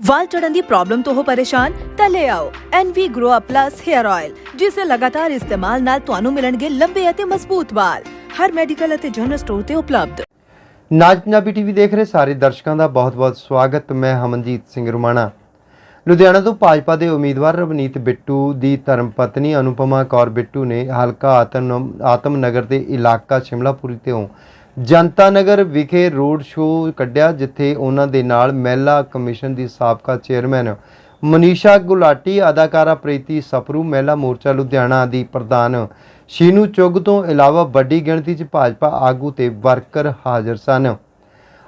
ਵਾਲ ਝੜਨ ਦੀ problem ਤੋਂ ਹੋ ਪਰੇਸ਼ਾਨ, ਤਾਂ ਲੈ ਆਓ NV Grow Up Plus Hair Oil ਜਿਸ ਦੇ ਲਗਾਤਾਰ ਇਸਤੇਮਾਲ ਨਾਲ ਤੁਹਾਨੂੰ ਮਿਲਣਗੇ ਲੰਬੇ ਅਤੇ ਮਜ਼ਬੂਤ ਵਾਲ। ਹਰ ਮੈਡੀਕਲ ਅਤੇ ਜਨਰਲ ਸਟੋਰ ਤੇ ਉਪਲਬਧ। ਨਾਜ ਪੰਜਾਬੀ ਟੀਵੀ ਦੇਖ ਰਹੇ ਸਾਰੇ ਦਰਸ਼ਕਾਂ ਦਾ ਬਹੁਤ-ਬਹੁਤ ਸਵਾਗਤ। ਮੈਂ ਹਮਨਜੀਤ ਸਿੰਘ ਰੁਮਾਣਾ। ਲੁਧਿਆਣਾ ਤੋਂ ਭਾਜਪਾ ਦੇ ਉਮੀਦਵਾਰ ਰਵਨੀਤ ਬਿੱਟੂ ਦੀ ਧਰਮ ਪਤਨੀ ਅਨੁਪਮਾ ਕੌਰ ਬਿੱਟੂ ਨੇ ਹਲਕਾ ਆਤਮ ਨਗਰ ਦੇ ਇਲਾਕਾ ਸ਼ਿਮਲਾਪੁਰੀ ਤੋਂ ਜਨਤਾ ਨਗਰ ਵਿਖੇ ਰੋਡ ਸ਼ੋਅ ਕੱਢਿਆ, ਜਿੱਥੇ ਉਹਨਾਂ ਦੇ ਨਾਲ ਮਹਿਲਾ ਕਮਿਸ਼ਨ ਦੀ ਸਾਬਕਾ ਚੇਅਰਮੈਨ ਮਨੀਸ਼ਾ ਗੁਲਾਟੀ, ਅਦਾਕਾਰਾ ਪ੍ਰੀਤੀ ਸਪਰੂ, ਮਹਿਲਾ ਮੋਰਚਾ ਲੁਧਿਆਣਾ ਦੀ ਪ੍ਰਧਾਨ ਸ਼ੀਨੂ ਚੁੱਗ ਤੋਂ ਇਲਾਵਾ ਵੱਡੀ ਗਿਣਤੀ 'ਚ ਭਾਜਪਾ ਆਗੂ ਤੇ ਵਰਕਰ ਹਾਜ਼ਰ ਸਨ।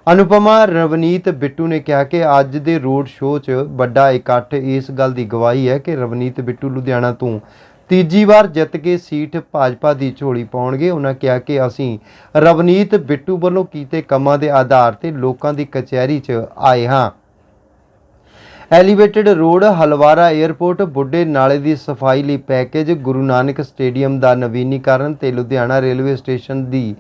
ਅਨੁਪਮਾ ਰਵਨੀਤ ਬਿੱਟੂ ਨੇ ਕਿਹਾ ਕਿ ਅੱਜ ਦੇ ਰੋਡ ਸ਼ੋਅ 'ਚ ਵੱਡਾ ਇਕੱਠ ਇਸ ਗੱਲ ਦੀ ਗਵਾਹੀ ਹੈ ਕਿ ਰਵਨੀਤ ਬਿੱਟੂ ਲੁਧਿਆਣਾ ਤੋਂ ਤੀਜੀ ਵਾਰ ਜਿੱਤ ਕੇ ਸੀਟ ਭਾਜਪਾ ਦੀ ਝੋਲੀ ਪਾਉਣਗੇ। ਉਹਨਾਂ ਕਿਹਾ ਕਿ ਅਸੀਂ ਰਵਨੀਤ ਬਿੱਟੂ ਵੱਲੋਂ ਕੀਤੇ ਕੰਮਾਂ ਦੇ ਆਧਾਰ ਤੇ ਲੋਕਾਂ ਦੀ ਕਚਹਿਰੀ 'ਚ ਆਏ ਹਾਂ। ਐਲੀਵੇਟਡ ਰੋਡ, ਹਲਵਾਰਾ 에ਅਰਪੋਰਟ ਬੁੱਢੇ ਨਾਲੇ ਦੀ ਸਫ਼ਾਈ ਲਈ ਪੈਕੇਜ, ਗੁਰੂ ਨਾਨਕ ਸਟੇਡੀਅਮ ਦਾ ਨਵੀਨੀਕਰਨ ਤੇ ਲੁਧਿਆਣਾ ਰੇਲਵੇ ਸਟੇਸ਼ਨ ਦੀ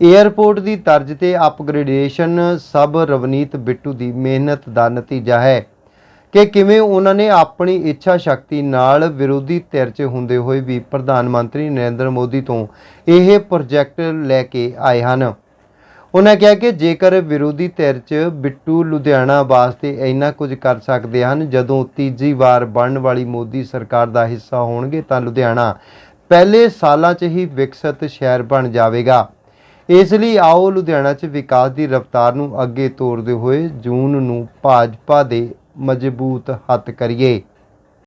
에ਅਰਪੋਰਟ ਦੀ ਤਰਜ਼ ਤੇ ਅਪਗ੍ਰੇਡੇਸ਼ਨ ਸਭ ਰਵਨੀਤ ਬਿੱਟੂ ਦੀ ਮਿਹਨਤ ਦਾ ਨਤੀਜਾ ਹੈ। ਕਿ ਕਿਵੇਂ ਉਹਨਾਂ ਨੇ ਆਪਣੀ ਇੱਛਾ ਸ਼ਕਤੀ ਨਾਲ ਵਿਰੋਧੀ ਧਿਰ 'ਚ ਹੁੰਦੇ ਹੋਏ ਵੀ ਪ੍ਰਧਾਨ ਮੰਤਰੀ ਨਰਿੰਦਰ ਮੋਦੀ ਤੋਂ ਇਹ ਪ੍ਰੋਜੈਕਟ ਲੈ ਕੇ ਆਏ ਹਨ। ਉਹਨਾਂ ਕਿਹਾ ਕਿ ਜੇਕਰ ਵਿਰੋਧੀ ਧਿਰ 'ਚ ਬਿੱਟੂ ਲੁਧਿਆਣਾ ਵਾਸਤੇ ਇੰਨਾ ਕੁਝ ਕਰ ਸਕਦੇ ਹਨ, ਜਦੋਂ ਤੀਜੀ ਵਾਰ ਬਣਨ ਵਾਲੀ ਮੋਦੀ ਸਰਕਾਰ ਦਾ ਹਿੱਸਾ ਹੋਣਗੇ ਤਾਂ ਲੁਧਿਆਣਾ ਪਹਿਲੇ ਸਾਲਾਂ 'ਚ ਹੀ ਵਿਕਸਿਤ ਸ਼ਹਿਰ ਬਣ ਜਾਵੇਗਾ। ਇਸ ਲਈ ਆਓ ਲੁਧਿਆਣਾ 'ਚ ਵਿਕਾਸ ਦੀ ਰਫ਼ਤਾਰ ਨੂੰ ਅੱਗੇ ਤੋਰਦੇ ਹੋਏ ਜੂਨ ਨੂੰ ਭਾਜਪਾ ਦੇ ਮਜ਼ਬੂਤ ਹੱਥ ਕਰੀਏ।